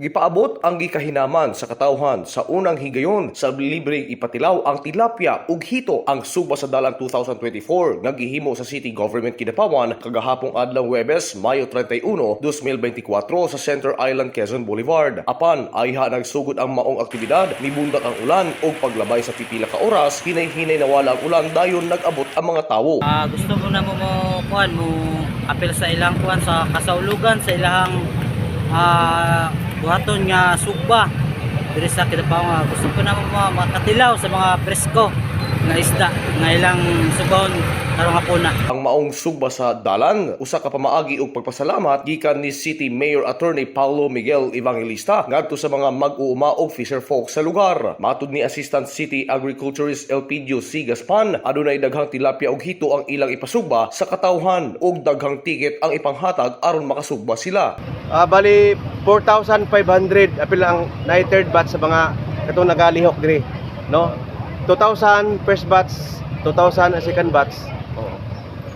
Gipaabot ang gikahinaman sa katawhan sa unang higayon sa libreng ipatilaw ang tilapia ug hito ang suba sa dalang 2024 nga gihimo sa City Government Kidapawan kagahapong adlaw Webes, Mayo 31, 2024 sa Center Island, Quezon Boulevard. Apan ayha nagsugod ang maong aktibidad, mibundak ang ulan ug paglabay sa pipila ka oras, hinay-hinay nawala ang ulan dayon nag-abot ang mga tawo. Ah, gusto mo na mo mo kuan mo apel sa ilang kuan sa kasaulugan sa ilang ah buhaton nga sugba diri sa Kidapawan gusto ko na mo makatilaw sa mga presko nga isda nga ilang subahon karong hapon na Ang maong sugba sa dalan, usa ka pamaagi og pagpasalamat gikan ni City Mayor Attorney Paulo Miguel Evangelista ngadto sa mga mag-uuma og fisher folk sa lugar. Matud ni Assistant City Agriculturist Elpidio C. Gaspan, adunay daghang tilapia og hito ang ilang ipasugba sa katawhan ug daghang ticket ang ipanghatag aron makasugba sila. Ah, bali 4,500 apil ang na third batch sa mga katong nagalihok diri no? 2,000 first batch 2,000 ang second batch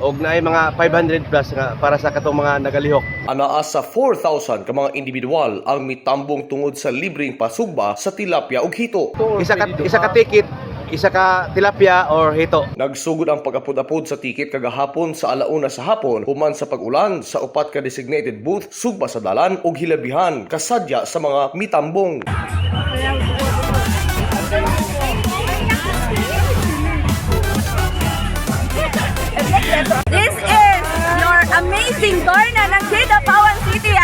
og naay mga 500 plus nga para sa katong mga nagalihok. Anaa sa 4,000 ka mga individual ang mitambong tungod sa libreng pasugba sa tilapia ug hito. isa ka isa ka ticket isa ka tilapia or hito Nagsugod ang pag-apod-apod sa tiket kagahapon sa alauna sa hapon human sa pag-ulan sa upat ka designated booth sugba sa dalan ug hilabihan kasadya sa mga mitambong. This is your amazing Dorna ng Kidapawan City.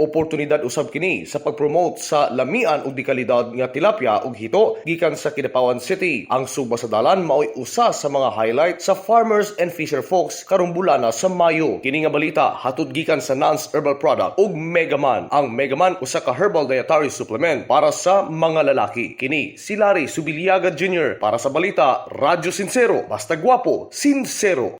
Oportunidad usab kini sa pag-promote sa lamian ug dekalidad nga tilapia ug hito gikan sa Kidapawan City. Ang sugba sa dalan maoy usa sa mga highlight sa farmers and fisher folks karong bulana sa Mayo. Kini nga balita hatod gikan sa Nance Herbal Product ug Megaman. Ang Megaman usa ka herbal dietary supplement para sa mga lalaki. Kini si Larry Subiliaga Jr. para sa balita Radyo Sincero. Basta gwapo, sincero.